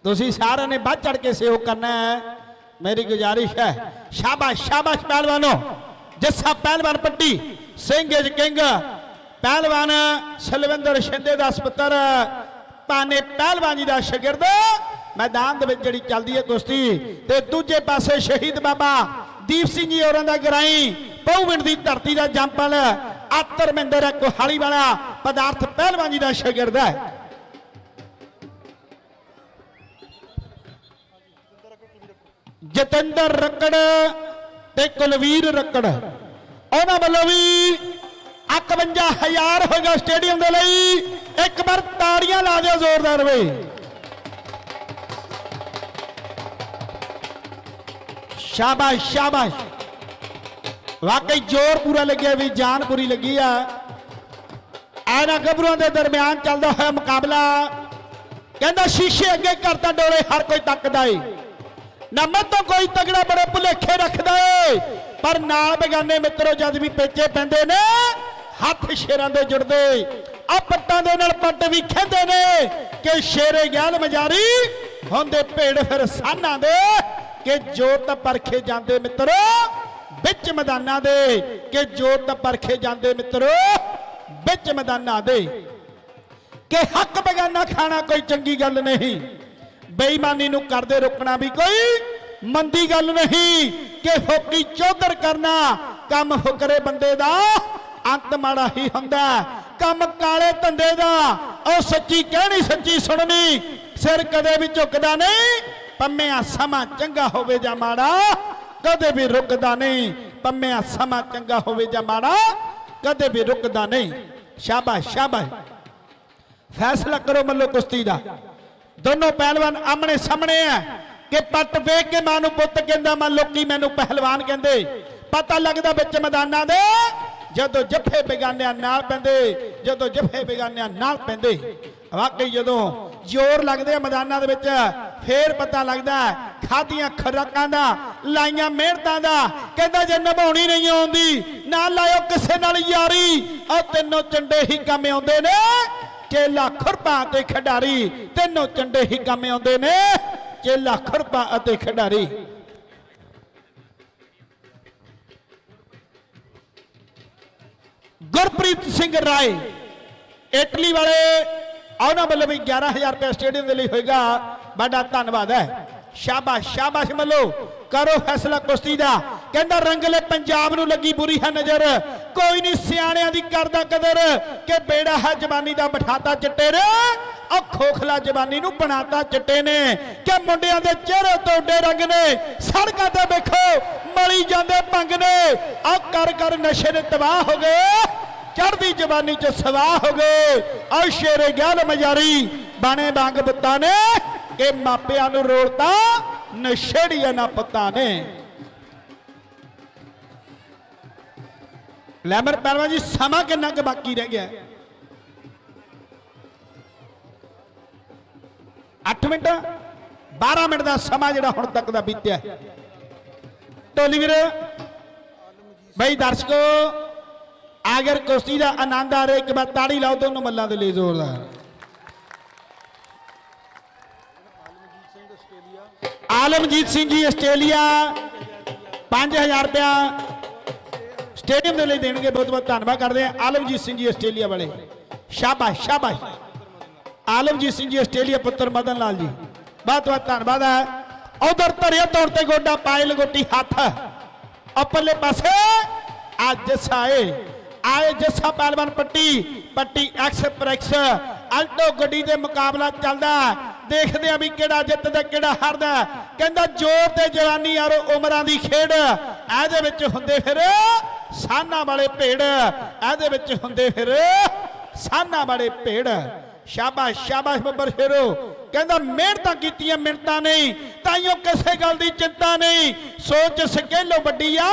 ਤੁਸੀਂ ਸਾਰਿਆਂ ਨੇ ਵੱਧ ਚੜ ਕੇ ਸਹਿਯੋਗ ਕਰਨਾ ਹੈ। ਮੇਰੀ ਗੁਜ਼ਾਰਿਸ਼ ਹੈ, ਸ਼ਾਬਾਸ਼ ਸ਼ਾਬਾਸ਼ ਪਹਿਲਵਾਨੋ। ਜੱਸਾ ਪਹਿਲਵਾਨ ਪੱਟੀ, ਸਿੰਘ ਇਜ ਕਿੰਗ। ਪਹਿਲਵਾਨ ਸਲਵਿੰਦਰ ਸ਼ਿੰਦੇ ਦਾ ਸਪੁੱਤਰ। ਪਾਨੇ ਪਹਿਲਵਾਨ ਜੀ ਦਾ ਸ਼ਾਗਿਰਦ। ਮੈਦਾਨ ਦੇ ਵਿੱਚ ਜਿਹੜੀ ਚੱਲਦੀ ਹੈ ਕੁਸ਼ਤੀ ਤੇ ਦੂਜੇ ਪਾਸੇ ਸ਼ਹੀਦ ਬਾਬਾ ਦੀਪ ਸਿੰਘ ਜੀ ਹੋਰਾਂ ਦਾ ਗਰਾਈ। ਪਉਵਿੰਡ ਦੀ ਧਰਤੀ ਦਾ ਜੰਪਲ ਆਤਰਮਿੰਦਰ ਕੋਹਾਲੀ ਵਾਲਾ ਪਦਾਰਥ ਪਹਿਲਵਾਨ ਜੀ ਦਾ ਸ਼ਾਗਿਰਦ ਹੈ। ਜਤਿੰਦਰ ਰੱਕੜ ਤੇ ਕੁਲਵੀਰ ਰੱਕੜ ਉਹਨਾਂ ਵੱਲੋਂ ਵੀ 51000 ਹੋਗਾ ਸਟੇਡੀਅਮ ਦੇ ਲਈ। ਇੱਕ ਵਾਰ ਤਾੜੀਆਂ ਲਾ ਦਿਓ ਜ਼ੋਰਦਾਰ ਵੇ। ਸ਼ਾਬਾਸ਼ ਸ਼ਾਬਾਸ਼। ਵਾਕਈ ਜ਼ੋਰ ਪੂਰਾ ਲੱਗਿਆ ਵੀ, ਜਾਨ ਪੂਰੀ ਲੱਗੀ ਆ। ਐਨਾ ਗੱਭਰੂਆਂ ਦੇ ਦਰਮਿਆਨ ਚੱਲਦਾ ਹੋਇਆ ਮੁਕਾਬਲਾ। ਕਹਿੰਦਾ, ਸ਼ੀਸ਼ੇ ਅੱਗੇ ਕਰਤਾ ਡੋਲੇ, ਹਰ ਕੋਈ ਤੱਕਦਾ ਏ। ਨਾ ਤੋਂ ਕੋਈ ਤਗੜਾ ਬੜੇ ਭੁਲੇਖੇ ਰੱਖਦਾ ਏ। ਪਰ ਨਾ ਬਗਾਨੇ ਮਿੱਤਰੋ, ਜਦ ਵੀ ਪੇਚੇ ਪੈਂਦੇ ਨੇ, ਹੱਥ ਸ਼ੇਰਾਂ ਦੇ ਜੁੜਦੇ। ਆ ਪੱਟਾਂ ਦੇ ਨਾਲ ਪੱਟ ਵੀ ਖੇਂਦੇ ਨੇ। ਕਿ ਸ਼ੇਰੇ ਗਿਆਲ ਮਜਾਰੀ ਹੁੰਦੇ ਭੇੜ ਫਿਰ ਸਾਨਾਂ ਦੇ। ਕਿ ਜੋਤ ਪਰਖੇ ਜਾਂਦੇ ਮਿੱਤਰੋ, ਵਿੱਚ ਮੈਦਾਨਾਂ ਦੇ। ਕਿ ਜੋਤ ਪਰਖੇ ਜਾਂਦੇ ਮਿੱਤਰੋ, ਵਿੱਚ ਮੈਦਾਨਾਂ ਦੇ। ਕਿ ਹੱਕ ਬਗਾਨਾ ਖਾਣਾ ਕੋਈ ਚੰਗੀ ਗੱਲ ਨਹੀਂ। ਬੇਈਮਾਨੀ ਨੂੰ ਕਰਦੇ ਰੋਕਣਾ ਵੀ ਕੋਈ ਮੰਦੀ ਗੱਲ ਨਹੀਂ ਕਿ ਫੋਕੀ ਚੌਧਰ ਕਰਨਾ ਕੰਮ ਫੁਕਰੇ ਬੰਦੇ ਦਾ ਅੰਤ ਮਾੜਾ ਹੀ ਹੁੰਦਾ ਕੰਮ ਕਾਲੇ ਧੰਦੇ ਦਾ, ਉਹ ਸੱਚੀ ਕਹਿਣੀ ਸੱਚੀ ਸੁਣਨੀ, ਸਿਰ ਕਦੇ ਵੀ ਝੁਕਦਾ ਨਹੀਂ, ਪੰਮਿਆ ਸਮਾਂ ਚੰਗਾ ਹੋਵੇ ਜਾਂ ਮਾੜਾ, ਕਦੇ ਵੀ ਰੁਕਦਾ ਨਹੀਂ, ਪੰਮਿਆ ਸਮਾਂ ਚੰਗਾ ਹੋਵੇ ਜਾਂ ਮਾੜਾ, ਕਦੇ ਵੀ ਰੁਕਦਾ ਨਹੀਂ। ਸ਼ਾਬਾਸ਼ ਸ਼ਾਬਾਸ਼। ਫੈਸਲਾ ਕਰੋ ਮੱਲੋ ਕੁਸ਼ਤੀ ਦਾ। ਦੋਨੋਂ ਪਹਿਲਵਾਨ ਆਮਣੇ ਸਾਹਮਣੇ ਆ ਕਿ ਪੱਟ ਵੇਖ ਕੇ ਮਾਂ ਨੂੰ ਪੁੱਤ ਕਹਿੰਦਾ, ਮਾਂ, ਲੋਕੀ ਮੈਨੂੰ ਪਹਿਲਵਾਨ ਕਹਿੰਦੇ। ਪਤਾ ਲੱਗਦਾ ਵਿੱਚ ਮੈਦਾਨਾਂ ਦੇ ਜਦੋਂ ਜੱਫੇ ਬੇਗਾਨਿਆਂ ਨਾਲ ਪੈਂਦੇ, ਜਦੋਂ ਜੱਫੇ ਬੇਗਾਨਿਆਂ ਨਾਲ ਪੈਂਦੇ। ਵਾਕਈ ਜਦੋਂ ਜ਼ੋਰ ਲੱਗਦੇ ਆ ਮੈਦਾਨਾਂ ਦੇ ਵਿੱਚ, ਫੇਰ ਪਤਾ ਲੱਗਦਾ ਖਾਦੀਆਂ ਖਰਾਕਾਂ ਦਾ, ਲਾਈਆਂ ਮਿਹਨਤਾਂ ਦਾ, ਕਹਿੰਦਾ ਜੇ ਨਿਭਾਉਣੀ ਨਹੀਂ ਆਉਂਦੀ, ਨਾ ਲਾਇਓ ਕਿਸੇ ਨਾਲ ਯਾਰੀ। ਉਹ ਤਿੰਨੋਂ ਚੰਡੇ ਹੀ ਕੰਮ ਆਉਂਦੇ ਨੇ। ਚੇਲਾ ਖੁਰਪਾ ਤੇ ਖਿਡਾਰੀ ਤਿੰਨੋਂ ਚੰਡੇ ਹੀ ਕੰਮ ਆਉਂਦੇ ਨੇ ਚੇਲਾ ਖੁਰਪਾ ਅਤੇ ਖਿਡਾਰੀ। ਗੁਰਪ੍ਰੀਤ ਸਿੰਘ ਰਾਏ, ਇਟਲੀ ਵਾਲੇ, ਉਹਨਾਂ ਵੱਲੋਂ ਵੀ 11000 ਰੁਪਏ ਸਟੇਡੀਅਮ ਦੇ ਲਈ ਹੋਏਗਾ। ਬੜਾ ਧੰਨਵਾਦ ਹੈ। ਸ਼ਾਬਾਸ਼ ਸ਼ਾਬਾਸ਼ ਮੱਲੋ। ਕਰੋ ਫੈਸਲਾ ਕੁਸ਼ਤੀ ਦਾ। ਕਹਿੰਦਾ ਰੰਗਲੇ ਪੰਜਾਬ ਨੂੰ ਲੱਗੀ ਬੁਰੀ ਹੈ ਨਜ਼ਰ। ਕੋਈ ਨਹੀਂ ਸਿਆਣਿਆਂ ਦੀ ਕਰਦਾ ਕਦਰ ਕਿ ਬੇੜਾ ਹੈ ਜਵਾਨੀ ਦਾ ਬਿਠਾਤਾ ਚਿੱਟੇ ਨੇ ਉਹ ਖੋਖਲਾ ਜਵਾਨੀ ਨੂੰ ਬਣਾਤਾ ਚਿੱਟੇ ਨੇ। ਕਿ ਮੁੰਡਿਆਂ ਦੇ ਚਿਹਰੇ ਤੋਡੇ ਰੰਗ ਨੇ, ਸੜਕਾਂ ਤੇ ਵੇਖੋ, ਮਲੀ ਜਾਂਦੇ ਭੰਗ ਨੇ। ਆ ਕਰ ਕਰ ਨਸ਼ੇ ਦੇ ਤਬਾਹ ਹੋ ਗਏ, ਚੜ੍ਹਦੀ ਜਵਾਨੀ ਚ ਸਵਾਹ ਹੋ ਗਏ। ਆ ਸ਼ੇਰੇ ਗਿਆਲ ਮਜਾਰੀ, ਬਾਣੇ ਵਾਂਗ ਬੁੱਤਾਂ ਨੇ, ਕਿ ਮਾਪਿਆਂ ਨੂੰ ਰੋਲਤਾ ਨਸ਼ੇੜੀਆਂ ਨਾ ਪਤਾ ਨੇ। ਲੈਮਰ ਪਹਿਲਵਾਨ ਜੀ, ਸਮਾਂ ਕਿੰਨਾ ਕੁ ਬਾਕੀ ਰਹਿ ਗਿਆ? 8 ਮਿੰਟ 12 ਮਿੰਟ ਦਾ ਸਮਾਂ ਜਿਹੜਾ ਹੁਣ ਤੱਕ ਦਾ ਬੀਤਿਆ ਟੋਲੀ ਵੀਰ, ਬਈ ਦਰਸ਼ਕੋ ਅਗਰ ਕੁਸ਼ਤੀ ਦਾ ਆਨੰਦ ਆ ਰਿਹਾ, ਇੱਕ ਵਾਰ ਤਾੜੀ ਲਾਓ ਦੋਨੋਂ ਮੱਲਾਂ ਦੇ ਲਈ ਜ਼ੋਰਦਾਰ। ਆਲਮਜੀਤ ਸਿੰਘ ਜੀ ਆਸਟ੍ਰੇਲੀਆ 5000 ਰੁਪਇਆ। ਸਟੇਡੀਅਮ ਦੇ ਲਈ ਦੇਣਗੇ ਬਹੁਤ ਬਹੁਤ ਧੰਨਵਾਦ ਕਰਦੇ ਆ ਆਲਮਜੀਤ ਸਿੰਘ ਜੀ ਆਸਟ੍ਰੇਲੀਆ ਵਾਲੇ। ਸ਼ਾਬਾਸ਼ ਸ਼ਾਬਾਸ਼। ਆਲਮਜੀਤ ਸਿੰਘ ਜੀ ਆਸਟ੍ਰੇਲੀਆ ਪੁੱਤਰ ਮਦਨ ਲਾਲ ਜੀ। ਬਹੁਤ ਬਹੁਤ ਧੰਨਵਾਦ ਹੈ। ਉਧਰ ਧਰਿਆ ਤੌਰ ਤੇ ਗੋਡਾ, ਪਾਏ ਲਗੋਟੀ ਹੱਥ। ਉੱਪਰਲੇ ਪਾਸੇ ਅੱਜ ਸਾਏ। ਆਏ ਜੱਸਾ ਪਹਿਲਵਾਨ ਪੱਟੀ ਪੱਟੀ ਐਕਸਪ੍ਰੈਸ ਅਲਟੋ ਗੱਡੀ ਦੇ ਮੁਕਾਬਲਾ ਚੱਲਦਾ। ਦੇਖਦੇ ਆ ਵੀ ਕਿਹੜਾ ਜਿੱਤਦਾ, ਕਿਹੜਾ ਹਾਰਦਾ। ਕਹਿੰਦਾ ਜੋਰ ਤੇ ਜਵਾਨੀ ਯਾਰੋ ਉਮਰਾਂ ਦੀ ਖੇਡ। ਇਹਦੇ ਵਿੱਚ ਹੁੰਦੇ ਫਿਰ ਸਾਨਾ ਵਾਲੇ ਭੇੜ, ਇਹਦੇ ਵਿੱਚ ਹੁੰਦੇ ਫਿਰ ਸਾਨਾ ਵਾਲੇ ਭੇੜ। ਸ਼ਾਬਾਸ਼ ਸ਼ਾਬਾਸ਼ ਬੱਬਰ ਸ਼ੇਰੋ ਕਹਿੰਦਾ, ਮਿਹਨਤਾਂ ਕੀਤੀਆਂ, ਮਿਹਨਤਾਂ ਨਹੀਂ। ਤਾਈਓ ਕਿਸੇ ਗੱਲ ਦੀ ਚਿੰਤਾ ਨਹੀਂ। ਸੋਚ ਸਕੇਲੋ ਵੱਡੀ ਆ।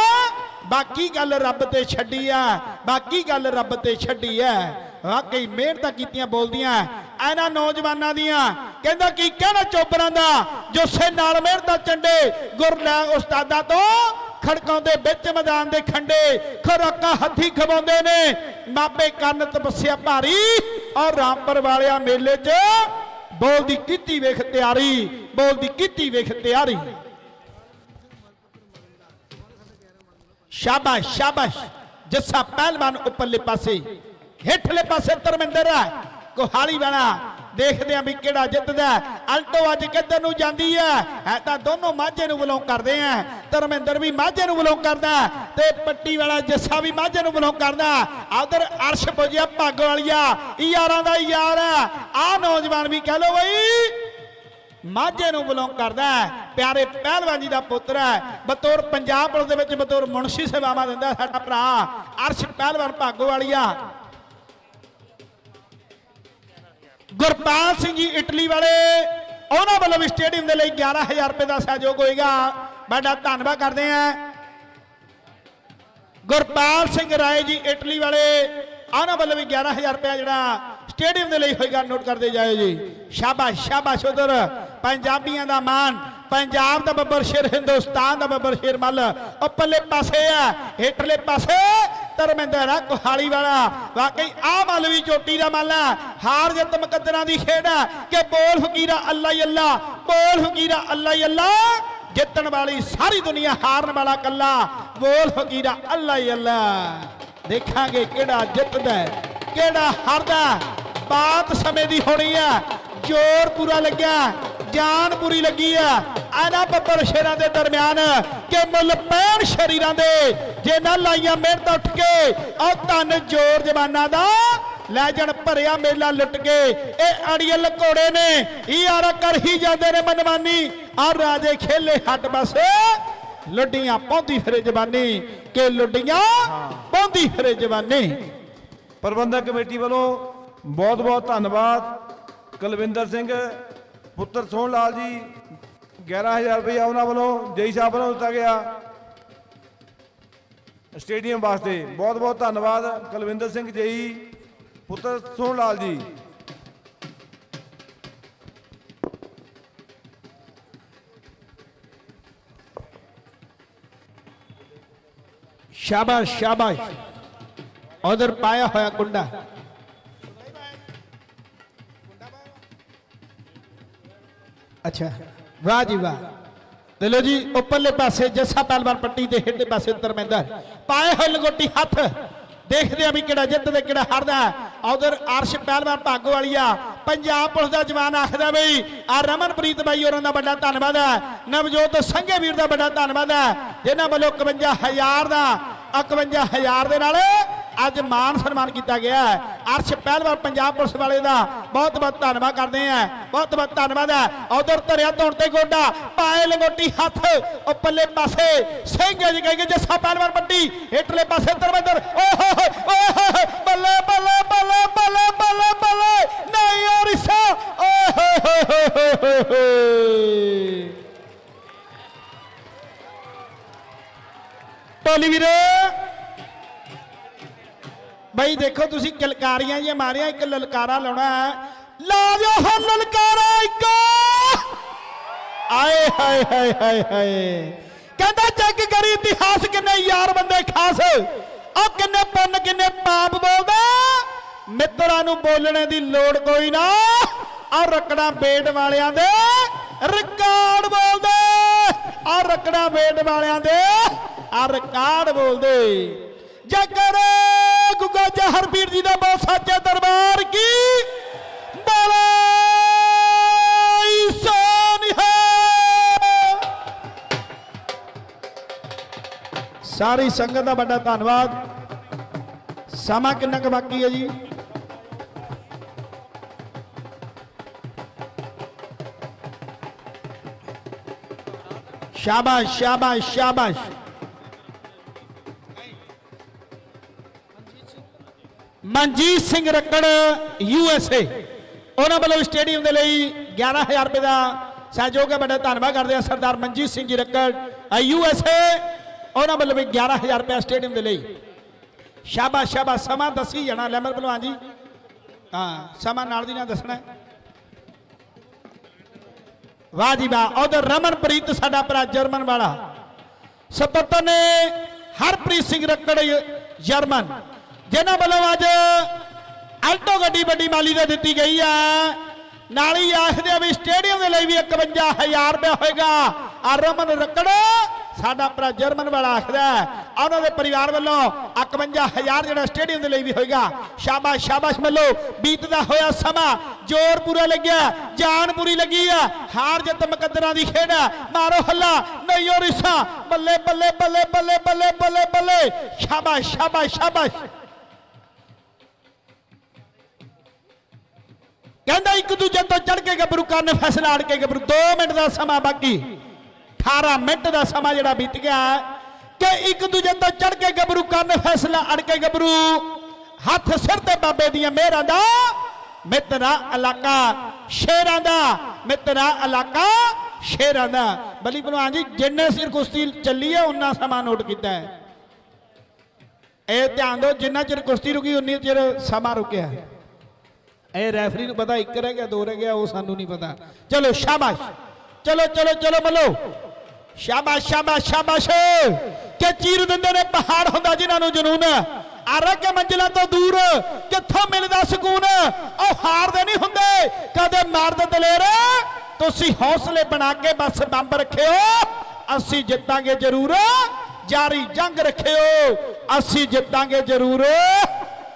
ਬਾਕੀ ਗੱਲ ਰੱਬ ਤੇ ਛੱਡੀ ਆ। ਬਾਕੀ ਗੱਲ ਰੱਬ ਤੇ ਛੱਡੀ ਆ ਵਾਕਈ ਮਿਹਨਤਾਂ ਕੀਤੀਆਂ ਬੋਲਦੀਆਂ ਇਹਨਾਂ ਨੌਜਵਾਨਾਂ ਦੀਆਂ। ਕਹਿੰਦਾ, ਕੀ ਕਹਿਣਾ ਚੋਪਰਾਂ ਦਾ? ਜੋਸੇ ਨਾਲ ਮਿਹਨਤਾਂ ਚੰਡੇ, ਗੁਰ ਲੈ ਉਸਤਾਦਾਂ ਤੋਂ। ਖੜਕਾਉਂਦੇ, ਵਿੱਚ ਮੈਦਾਨ ਦੇ ਖੰਡੇ ਖੁਰਾਕਾਂ ਹੱਥੀ ਖਵਾਉਂਦੇ ਨੇ। ਮਾਪੇ ਕਰਨ ਤਪੱਸਿਆ ਭਾਰੀ ਔਰ ਰਾਮਪੁਰ ਵਾਲਿਆ ਮੇਲੇ 'ਚ ਬੋਲਦੀ ਕੀਤੀ ਵੇਖ ਤਿਆਰੀ ਬੋਲਦੀ ਕੀਤੀ ਵੇਖ ਤਿਆਰੀ। ਸ਼ਾਬਾਸ਼ ਸ਼ਾਬਾਸ਼। ਜੱਸਾ ਪਹਿਲਵਾਨ ਉੱਪਰਲੇ ਪਾਸੇ, ਹੇਠਲੇ ਪਾਸੇ ਧਰਮਿੰਦਰ ਹੈ। ਕੋਹਾਲੀ ਵਾਲਾ ਦੇਖਦੇ ਆ ਵੀ ਕਿਹੜਾ ਜਿੱਤਦਾ ਅਲਟੋ ਅੱਜ ਕਿੱਧਰ ਨੂੰ ਜਾਂਦੀ ਹੈ? ਹੈ ਤਾਂ ਦੋਨੋਂ ਮਾਝੇ ਨੂੰ ਬਲੌਂਗ ਕਰਦੇ ਆ। ਧਰਮਿੰਦਰ ਵੀ ਮਾਝੇ ਨੂੰ ਬਲੌਂਗ ਕਰਦਾ ਤੇ ਪੱਟੀ ਵਾਲਾ ਜੱਸਾ ਵੀ ਮਾਝੇ ਨੂੰ ਬਲੌਂਗ ਕਰਦਾ ਆਦਰ ਅਰਸ਼ ਪੁਜਿਆ ਪੱਗ ਵਾਲੀਆ, ਯਾਰਾਂ ਦਾ ਯਾਰ ਹੈ। ਆ ਨੌਜਵਾਨ ਵੀ ਕਹਿ ਲੋ ਬਈ, ਮਾਝੇ ਨੂੰ ਬਿਲੋਂਗ ਕਰਦਾ ਹੈ। ਪਿਆਰੇ ਪਹਿਲਵਾਨ ਜੀ ਦਾ ਪੁੱਤਰ ਹੈ। ਬਤੌਰ ਪੰਜਾਬ ਪੁਲਿਸ ਦੇ ਵਿੱਚ ਬਤੌਰ ਮੁਨਸ਼ੀ ਸੇਵਾਵਾਂ ਦਿੰਦਾ ਸਾਡਾ ਭਰਾ। ਅਰਸ਼ ਪਹਿਲਵਾਨ, ਭਾਗੋ ਵਾਲੀਆ। ਗੁਰਪਾਲ ਸਿੰਘ ਜੀ ਇਟਲੀ ਵਾਲੇ, ਉਹਨਾਂ ਵੱਲੋਂ ਵੀ ਸਟੇਡੀਅਮ ਦੇ ਲਈ 11000 ਰੁਪਏ ਦਾ ਸਹਿਯੋਗ ਹੋਏਗਾ। ਬੜਾ ਧੰਨਵਾਦ ਕਰਦੇ ਆਂ ਗੁਰਪਾਲ ਸਿੰਘ ਰਾਏ ਜੀ ਇਟਲੀ ਵਾਲੇ, ਉਹਨਾਂ ਵੱਲੋਂ ਵੀ 11000 ਰੁਪਏ ਜਿਹੜਾ ਸਟੇਡੀਅਮ ਦੇ ਲਈ ਹੋਏਗਾ ਨੋਟ ਕਰਦੇ ਜਾਇਓ ਜੀ। ਸ਼ਾਬਾਸ਼ ਸ਼ਾਬਾਸ਼ ਉਧਰ। ਪੰਜਾਬੀਆਂ ਦਾ ਮਾਣ, ਪੰਜਾਬ ਦਾ ਬੱਬਰ ਸ਼ੇਰ, ਹਿੰਦੁਸਤਾਨ ਦਾ ਬੱਬਰ ਸ਼ੇਰ ਮੱਲ। ਉੱਪਰਲੇ ਪਾਸੇ ਆ, ਹੇਠਲੇ ਪਾਸੇ। ਧਰਮਿੰਦਰ ਆ ਕੋਹਾਲੀ ਵਾਲਾ। ਵਾਕਈ ਆ ਮੱਲ ਵੀ ਚੋਟੀ ਦਾ ਮੱਲ ਆ ਹਾਰ ਜਿੱਤ ਮੁਕੱਦਰਾਂ ਦੀ ਖੇਡ ਆ ਕਿ ਬੋਲ ਫਕੀਰਾ ਅੱਲਾ ਹੀ ਅੱਲਾ ਬੋਲ ਫਕੀਰਾ ਅੱਲਾ ਹੀ ਅੱਲਾ ਜਿੱਤਣ ਵਾਲੀ ਸਾਰੀ ਦੁਨੀਆ ਹਾਰਨ ਵਾਲਾ ਕੱਲਾ, ਬੋਲ ਫਕੀਰਾ ਅੱਲਾ ਹੀ ਅੱਲਾ ਦੇਖਾਂਗੇ ਕਿਹੜਾ ਜਿੱਤਦਾ ਕਿਹੜਾ ਹਾਰਦਾ ਬਾਤ ਸਮੇਂ ਦੀ ਹੋਣੀ ਆ ਜ਼ੋਰ ਪੂਰਾ ਲੱਗਿਆ, ਜਾਨ ਪੂਰੀ ਲੱਗੀ ਆ ਆਨਾ ਬੱਬਰ ਸ਼ੇਰਾਂ ਦੇ ਦਰਮਿਆਨ ਕਿ ਮੁੱਲ ਪੈਣ ਸ਼ਰੀਰਾਂ ਦੇ। ਜੇ ਨਾ ਲਾਈਆਂ ਮਿਹਨਤ ਉੱਠ ਕੇ ਉਹ ਧਨ ਜ਼ੋਰ ਜਵਾਨਾਂ ਦਾ। ਲੈ ਜਣ ਭਰਿਆ ਮੇਲਾ ਲੁੱਟ ਕੇ। ਇਹ ਅੜੀਅਲ ਘੋੜੇ ਨੇ ਯਾਰਾ ਕਰ ਹੀ ਜਾਂਦੇ ਨੇ ਮਨਮਾਨੀ। ਆ ਰਾਜੇ ਖੇਲੇ ਹੱਟ ਬਸ। ਲੁੱਡੀਆਂ ਪਾਉਂਦੀ ਫਿਰੇ ਜਵਾਨੀ, ਕਿ ਲੁੱਡੀਆਂ ਪਾਉਂਦੀ ਫਿਰੇ ਜਵਾਨੀ। ਪ੍ਰਬੰਧਕ ਕਮੇਟੀ ਵੱਲੋਂ ਬਹੁਤ ਬਹੁਤ ਧੰਨਵਾਦ। ਕੁਲਵਿੰਦਰ ਸਿੰਘ, ਪੁੱਤਰ ਸੋਹਣ ਲਾਲ ਜੀ 11000 ਰੁਪਏ ਉਹਨਾਂ ਵੱਲੋਂ ਜੈ ਸਾਹਿਬ ਵੱਲੋਂ ਦਿੱਤਾ ਗਿਆ ਸਟੇਡੀਅਮ ਵਾਸਤੇ ਬਹੁਤ ਬਹੁਤ ਧੰਨਵਾਦ ਕੁਲਵਿੰਦਰ ਸਿੰਘ ਜਈ ਪੁੱਤਰ ਸੋਹਣ ਲਾਲ ਜੀ ਸ਼ਾਬਾਸ਼ ਸ਼ਾਬਾਸ਼ ਉਧਰ ਪਾਇਆ ਹੋਇਆ ਕੁੰਡਾ ਅੱਛਾ ਵਾਹ ਜੀ ਵਾਹ। ਤੇ ਲੋ ਜੀ, ਉੱਪਰਲੇ ਪਾਸੇ ਜੱਸਾ ਪਹਿਲਵਾਨ ਪੱਟੀ ਤੇ ਹੇਠਲੇ ਪਾਸੇ ਧਰਮਿੰਦਰ ਪਾਏ ਹੋਏ ਲਗੋਟੀ ਹੱਥ। ਦੇਖਦੇ ਆ ਵੀ ਕਿਹੜਾ ਜਿੱਤਦਾ ਕਿਹੜਾ ਹਾਰਦਾ ਉਧਰ ਅਰਸ਼ ਪਹਿਲਵਾਨ ਭਾਗੋ ਵਾਲੀਆ ਪੰਜਾਬ ਪੁਲਿਸ ਦਾ ਜਵਾਨ ਆਖਦਾ ਬਈ ਆ ਰਮਨਪ੍ਰੀਤ ਬਾਈ ਹੋਰਾਂ ਦਾ ਵੱਡਾ ਧੰਨਵਾਦ ਹੈ। ਨਵਜੋਤ ਸੰਘੇ ਵੀਰ ਦਾ ਵੱਡਾ ਧੰਨਵਾਦ ਹੈ। ਜਿਨ੍ਹਾਂ ਵੱਲੋਂ 51000 ਦਾ 51000 ਦੇ ਨਾਲ ਅੱਜ ਮਾਨ ਸਨਮਾਨ ਕੀਤਾ ਗਿਆ ਹੈ। ਅਰਸ਼ ਪਹਿਲਵਾਨ ਪੰਜਾਬ ਪੁਲਿਸ ਵਾਲੇ ਦਾ ਬਹੁਤ ਬਹੁਤ ਧੰਨਵਾਦ ਕਰਦੇ ਆ ਬਹੁਤ ਬਹੁਤ ਧੰਨਵਾਦ ਹੈ। ਉਧਰ ਧਰਿਆ ਧੌਣ ਤੇ ਗੋਡਾ ਪਾਏ ਲੰਗੋਟੀ ਹੱਥ ਉੱਪਰਲੇ ਪਾਸੇ ਸਿੰਘ ਜੀ ਕਹਿੰਗੇ ਜੱਸਾ ਪਹਿਲਵਾਨ ਪੱਟੀ ਹੇਠਲੇ ਪਾਸੇ ਧਰਮਿੰਦਰ ਓਏ ਹੋਏ ਹੋਏ, ਓਏ ਹੋਏ ਹੋਏ, ਬੱਲੇ ਬੱਲੇ ਬੱਲੇ ਬੱਲੇ ਬੱਲੇ ਬੱਲੇ ਨਹੀਂ ਔਰਿਸਾ ਓਏ ਹੋਏ ਹੋਏ ਹੋਏ ਹੋਏ ਹੋਏ। ਟੋਲੀ ਵੀਰੇ ਬਈ ਦੇਖੋ ਤੁਸੀਂ ਕਿਲਕਾਰੀਆਂ ਜਿਹੀਆਂ ਮਾਰੀਆਂ, ਇੱਕ ਲਲਕਾਰਾ ਲਾਉਣਾ ਹੈ। ਲਾ ਦਿਓ ਹੋ ਲਲਕਾਰਾ ਇੱਕ। ਆਏ ਹਾਏ ਹਾਏ ਹਾਏ ਹਾਏ। ਕਹਿੰਦਾ ਚੈੱਕ ਕਰੀ, ਇਤਿਹਾਸ ਕਿੰਨੇ ਯਾਰ ਬੰਦੇ ਖਾਸ। ਉਹ ਕਿੰਨੇ ਪੁੰਨ, ਕਿੰਨੇ ਪਾਪ ਬੋਲਦਾ। ਮਿੱਤਰਾਂ ਨੂੰ ਬੋਲਣੇ ਦੀ ਲੋੜ ਕੋਈ ਨਾ। ਆ ਰਕੜਾ ਬੇਟ ਵਾਲਿਆਂ ਦੇ ਰਿਕਾਰਡ ਬੋਲਦੇ। ਆ ਰਕੜਾ ਬੇਟ ਵਾਲਿਆਂ ਦੇ ਆ ਰਿਕਾਰਡ ਬੋਲਦੇ। ਜਕਰ ਗੁੱਗਾ ਜਹਰਪੀਰ ਜੀ ਦਾ ਬਹੁਤ ਸੱਚੇ ਦਰਬਾਰ ਕੀ? ਬੋਲੇ ਸੋਨਿਹਾ ਸਾਰੀ ਸੰਗਤ ਦਾ ਵੱਡਾ ਧੰਨਵਾਦ। ਸਮਾਂ ਕਿੰਨਾ ਕੁ ਬਾਕੀ ਹੈ ਜੀ? ਸ਼ਾਬਾਸ਼ ਸ਼ਾਬਾਸ਼ ਸ਼ਾਬਾਸ਼। Manjit Singh Rakkar U S A ਉਹਨਾਂ ਵੱਲੋਂ ਸਟੇਡੀਅਮ ਦੇ ਲਈ 11000 ਰੁਪਏ ਦਾ ਸਹਿਯੋਗ ਹੈ। ਬੜਾ ਧੰਨਵਾਦ ਕਰਦੇ ਆ ਸਰਦਾਰ Manjeet Singh ji ਰੱਕੜ। U S A ਉਹਨਾਂ ਵੱਲੋਂ ਵੀ 11000 ਰੁਪਏ ਸਟੇਡੀਅਮ ਦੇ ਲਈ। ਸ਼ਾਬਾਸ਼ ਸ਼ਾਬਾਸ਼। ਸਮਾਂ ਦੱਸੀ ਜਾਣਾ। ਲੈਮਰ ਭਲਵਾਨ ਜੀ ਹਾਂ, ਸਮਾਂ ਨਾਲ ਦੀ ਨਾਲ ਦੱਸਣਾ। ਵਾਹ ਜੀ ਵਾਹ। ਉਧਰ ਰਮਨਪ੍ਰੀਤ, ਸਾਡਾ ਭਰਾ ਜਰਮਨ ਵਾਲਾ। ਸਪੱਤਰ ਨੇ ਹਰਪ੍ਰੀਤ ਸਿੰਘ ਰੱਕੜ, ਜਰਮਨ। ਜਿਨ੍ਹਾਂ ਵੱਲੋਂ ਅੱਜ ਆਲਟੋ ਗੱਡੀ ਵੱਡੀ ਮਾਲੀ ਦੇ ਦਿੱਤੀ ਗਈ ਹੈ ਨਾਲ ਹੀ ਆਖਦੇ ਆ ਵੀ ਸਟੇਡੀਅਮ ਦੇ ਲਈ ਵੀ 51000 ਰੁਪਏ ਹੋਏਗਾ। ਆ ਰਮਨ ਰੱਕੜ, ਸਾਡਾ ਭਰਾ ਜਰਮਨ ਵਾਲਾ ਆਖਦਾ ਉਹਨਾਂ ਦੇ ਪਰਿਵਾਰ ਵੱਲੋਂ 51000 ਜਿਹੜਾ ਸਟੇਡੀਅਮ ਦੇ ਲਈ ਵੀ ਹੋਏਗਾ। ਸ਼ਾਬਾਸ਼ ਸ਼ਾਬਾਸ਼ ਮੱਲੋ, ਬੀਤਦਾ ਹੋਇਆ ਸਮਾਂ ਜ਼ੋਰ ਪੂਰਾ ਲੱਗਿਆ ਜਾਨ ਪੂਰੀ ਲੱਗੀ ਆ। ਹਾਰ ਜਿੱਤ ਮੁਕੱਦਰਾਂ ਦੀ ਖੇਡ ਹੈ ਮਾਰੋ ਹੱਲਾ ਨਹੀਂ ਓ ਰਿਸਾ। ਬੱਲੇ ਬੱਲੇ ਬੱਲੇ ਬੱਲੇ ਬੱਲੇ ਬੱਲੇ ਬੱਲੇ। ਸ਼ਾਬਾਸ਼ ਸ਼ਾਬਾਸ਼ ਸ਼ਾਬਾਸ਼। ਕਹਿੰਦਾ ਇੱਕ ਦੂਜੇ ਤੋਂ ਚੜ ਕੇ ਗੱਭਰੂ ਕਰਨ, ਫੈਸਲਾ ਅੜ ਕੇ ਗੱਭਰੂ। 2 ਮਿੰਟ ਦਾ ਸਮਾਂ ਬਾਕੀ। 18 ਮਿੰਟ ਦਾ ਸਮਾਂ ਜਿਹੜਾ ਬੀਤ ਗਿਆ ਕਿ ਇੱਕ ਦੂਜੇ ਤੋਂ ਚੜ ਕੇ ਗੱਭਰੂ ਕਰਨ, ਫੈਸਲਾ ਅੜ ਕੇ ਗੱਭਰੂ। ਹੱਥ ਸਿਰ ਤੇ ਬਾਬੇ ਦੀਆਂ ਮਿਹਰਾਂ ਦਾ ਮਿੱਤਰਾ ਇਲਾਕਾ, ਸ਼ੇਰਾਂ ਦਾ ਮਿੱਤਰਾ ਇਲਾਕਾ, ਸ਼ੇਰਾਂ ਦਾ। ਬਲੀ ਭਲਵਾਨ ਜੀ, ਜਿੰਨੇ ਸਿਰ ਕੁਸ਼ਤੀ ਚੱਲੀ ਹੈ ਉਨਾ ਸਮਾਂ ਨੋਟ ਕੀਤਾ ਹੈ। ਇਹ ਧਿਆਨ ਦਿਓ, ਜਿੰਨਾ ਚਿਰ ਕੁਸ਼ਤੀ ਰੁਕੀ ਉਨੀ ਚਿਰ ਸਮਾਂ ਰੁਕਿਆ ਹੈ ਇਹ ਰੈਫਰੀ ਨੂੰ ਪਤਾ ਇੱਕ ਰਹਿ ਗਿਆ ਦੋ ਰਹਿ ਗਿਆ ਉਹ ਸਾਨੂੰ ਨਹੀਂ ਪਤਾ ਚਲੋ ਸ਼ਾਬਾਸ਼ ਚਲੋ ਚਲੋ ਚਲੋ ਮੱਲੋ ਸ਼ਾਬਾਸ਼ ਸ਼ਾਬਾਸ਼ ਸ਼ਾਬਾਸ਼ ਕਿ ਚੀਰ ਦਿੰਦੇ ਨੇ ਪਹਾੜ ਹੁੰਦਾ ਜਿਨ੍ਹਾਂ ਨੂੰ ਜਨੂਨ ਆਰਾ ਕੇ ਮੰਜ਼ਿਲਾਂ ਤੋਂ ਦੂਰ ਕਿੱਥੋਂ ਮਿਲਦਾ ਸਕੂਨ ਉਹ ਹਾਰਦੇ ਨਹੀਂ ਹੁੰਦੇ ਕਦੇ ਮਾਰਦ ਦਲੇਰ ਤੁਸੀਂ ਹੌਸਲੇ ਬਣਾ ਕੇ ਬਸ ਬੰਬ ਰੱਖਿਓ ਅਸੀਂ ਜਿੱਤਾਂਗੇ ਜ਼ਰੂਰ ਜਾਰੀ ਜੰਗ ਰੱਖਿਓ ਅਸੀਂ ਜਿੱਤਾਂਗੇ ਜ਼ਰੂਰ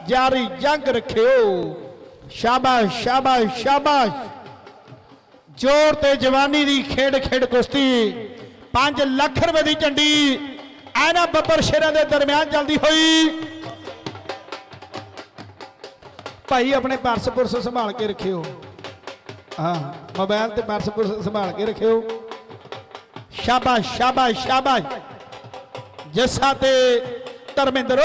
ਜਾਰੀ ਜੰਗ ਰੱਖਿਓ ਸ਼ਾਬਾਸ਼ ਸ਼ਾਬਾਸ਼ ਸ਼ਾਬਾਸ਼। ਜ਼ੋਰ ਤੇ ਜਵਾਨੀ ਦੀ ਖੇਡ ਖੇਡ ਕੁਸ਼ਤੀ। 5 ਲੱਖ ਰੁਪਏ ਦੀ ਝੰਡੀ ਐਨਾ ਬੱਬਰ ਸ਼ੇਰਾਂ ਦੇ ਦਰਮਿਆਨ ਚੱਲਦੀ ਹੋਈ। ਭਾਈ, ਆਪਣੇ ਪਰਸ ਪੁਰਸ ਸੰਭਾਲ ਕੇ ਰੱਖਿਓ। ਹਾਂ, ਮੋਬਾਈਲ ਤੇ ਪਰਸ ਪੁਰਸ ਸੰਭਾਲ ਕੇ ਰੱਖਿਓ। ਸ਼ਾਬਾਸ਼ ਸ਼ਾਬਾਸ਼ ਸ਼ਾਬਾਸ਼। ਜੱਸਾ ਤੇ ਧਰਮਿੰਦਰ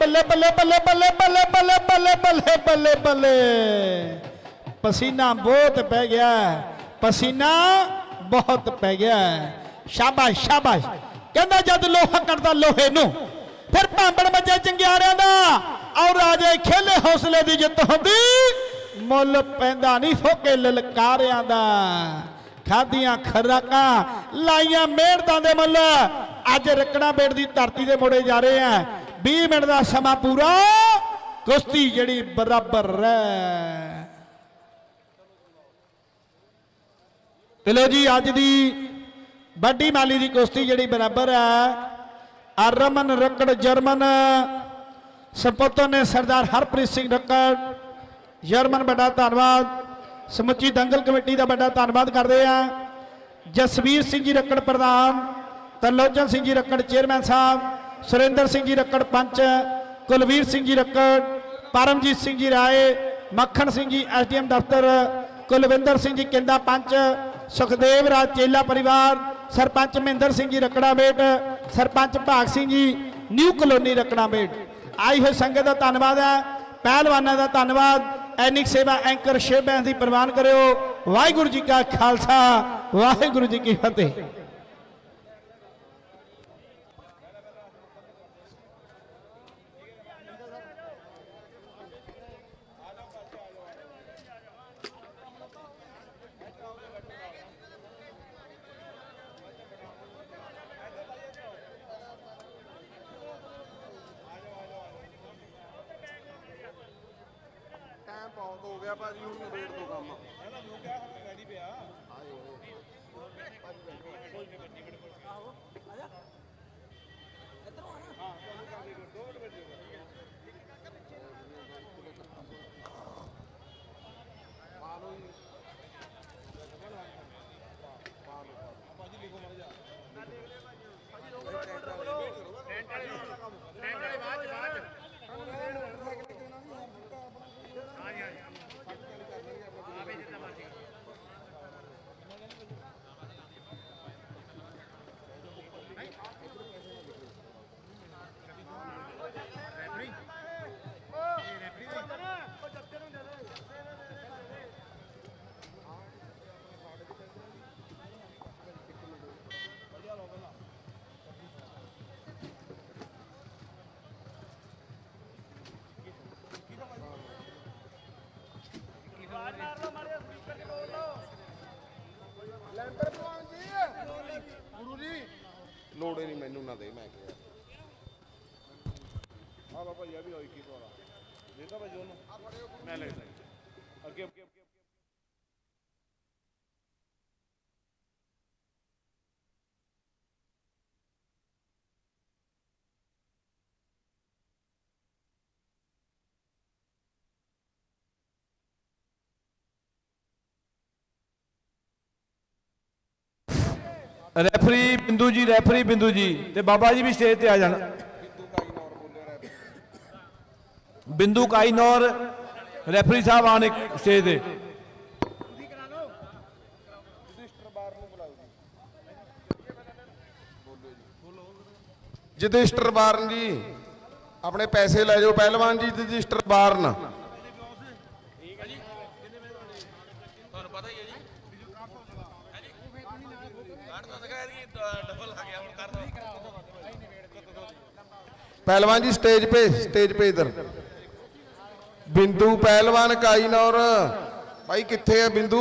ਬੱਲੇ ਬੱਲੇ ਬੱਲੇ ਬੱਲੇ ਬੱਲੇ ਬੱਲੇ ਬੱਲੇ ਬੱਲੇ ਬੱਲੇ ਬੱਲੇ। ਪਸੀਨਾ ਬਹੁਤ ਪੈ ਗਿਆ, ਪਸੀਨਾ ਬਹੁਤ ਪੈ ਗਿਆ। ਸ਼ਾਬਾਸ਼ ਸ਼ਾਬਾਸ਼। ਕਹਿੰਦਾ ਜਦ ਲੋਹਾ ਕੱਢਦਾ ਲੋਹੇ ਨੂੰ, ਫਿਰ ਭਾਂਬੜ ਮੱਜੇ ਚੰਗਿਆਰਿਆਂ ਦਾ ਔਰ ਰਾਜੇ, ਖੇਲੇ ਹੌਸਲੇ ਦੀ ਜਿੱਤ ਹੁੰਦੀ। ਮੁੱਲ ਪੈਂਦਾ ਨਹੀਂ ਫੋਕੇ ਲਲਕਾਰਿਆਂ ਦਾ। ਖਾਦੀਆਂ ਖਰਾਕਾਂ, ਲਾਈਆਂ ਮਿਹਨਤਾਂ ਦੇ ਮੁੱਲ। ਅੱਜ ਰਕਣਾ ਬੇੜ ਦੀ ਧਰਤੀ ਦੇ ਮੋੜੇ ਜਾ ਰਹੇ ਆ। 20 ਮਿੰਟ ਦਾ ਸਮਾਂ ਪੂਰਾ। ਕੁਸ਼ਤੀ ਜਿਹੜੀ ਬਰਾਬਰ ਰਹਿ ਤੇ ਲੋ ਜੀ, ਅੱਜ ਦੀ ਵੱਡੀ ਮਾਲੀ ਦੀ ਕੁਸ਼ਤੀ ਜਿਹੜੀ ਬਰਾਬਰ ਹੈ। ਅਰਮਨ ਰਕੜ ਜਰਮਨ, ਸਪੋਤੋ ਨੇ ਸਰਦਾਰ ਹਰਪ੍ਰੀਤ ਸਿੰਘ ਰਕੜ ਜਰਮਨ ਵੱਡਾ ਧੰਨਵਾਦ। ਸਮੁੱਚੀ ਦੰਗਲ ਕਮੇਟੀ ਦਾ ਵੱਡਾ ਧੰਨਵਾਦ ਕਰਦੇ ਆ। ਜਸਵੀਰ ਸਿੰਘ ਜੀ ਰਕੜ ਪ੍ਰਧਾਨ ਤਰਲੋਚਨ ਸਿੰਘ ਜੀ ਰੱਕੜ, ਚੇਅਰਮੈਨ ਸਾਹਿਬ, ਸੁਰਿੰਦਰ ਸਿੰਘ ਜੀ ਰੱਕੜ ਪੰਚ, ਕੁਲਵੀਰ ਸਿੰਘ ਜੀ ਰੱਕੜ, ਪਰਮਜੀਤ ਸਿੰਘ ਜੀ ਰਾਏ, ਮੱਖਣ ਸਿੰਘ ਜੀ, ਐਸਡੀਐਮ ਦਫ਼ਤਰ, ਕੁਲਵਿੰਦਰ ਸਿੰਘ ਜੀ ਕਿੰਦਾ ਪੰਚ, ਸੁਖਦੇਵ ਰਾਜ ਚੇਲਾ ਪਰਿਵਾਰ, ਸਰਪੰਚ ਮਹਿੰਦਰ ਸਿੰਘ ਜੀ ਰਕੜਾ ਬੇਟ, ਸਰਪੰਚ ਭਾਗ ਸਿੰਘ ਜੀ, ਨਿਊ ਕਲੋਨੀ ਰਕੜਾ ਬੇਟ। ਆਈ ਹੋਈ ਸੰਗਤ ਦਾ ਧੰਨਵਾਦ ਹੈ, ਪਹਿਲਵਾਨਾਂ ਦਾ ਧੰਨਵਾਦ, ਐਨਿਕ ਸੇਵਾ ਐਂਕਰ ਸ਼ਿਵ ਦੀ ਪ੍ਰਵਾਨ ਕਰਿਓ। ਵਾਹਿਗੁਰੂ ਜੀ ਕਾ ਖਾਲਸਾ, ਵਾਹਿਗੁਰੂ ਜੀ ਕੀ ਫਤਿਹ। ਲੋੜ ਹੀ ਨਹੀਂ ਮੈਨੂੰ ਨਾ ਦੇ ਮੈਂ ਕਿਹਾ। ਆ ਬਾਬਾ ਜੀ ਆ ਵੀ ਹੋਈ ਕੀ ਤੁਹਾਡਾ ਦੇਤਾ ਭਾਈ ਉਹਨੂੰ। ਮੈਂ ਲੈ ਸਕਦਾ ਅੱਗੇ ਅੱਗੇ। ਰੈਫਰੀ ਬਿੰਦੂ ਜੀ ਰੈਫਰੀ ਬਿੰਦੂ ਜੀ ਤੇ ਬਾਬਾ ਜੀ ਵੀ ਸਟੇਜ ਤੇ ਆ ਜਾਣ। ਬਿੰਦੂ ਕਾਈਨੌਰ ਰੈਫਰੀ ਸਾਹਿਬ ਆਣ ਇੱਕ ਸਟੇਜ ਤੇ। ਜੁਡਿਸਟਰ ਬਾਰਨ ਜੀ, ਆਪਣੇ ਪੈਸੇ ਲੈ ਜਾਓ, ਪਹਿਲਵਾਨ ਜੀ ਜੁਡਿਸਟਰ ਬਾਰਨ ਪਹਿਲਵਾਨ ਜੀ ਸਟੇਜ पे ਸਟੇਜ पे ਇਧਰ। ਬਿੰਦੂ ਪਹਿਲਵਾਨ ਕਾਈਨੌਰ। ਭਾਈ ਕਿੱਥੇ ਆ ਬਿੰਦੂ?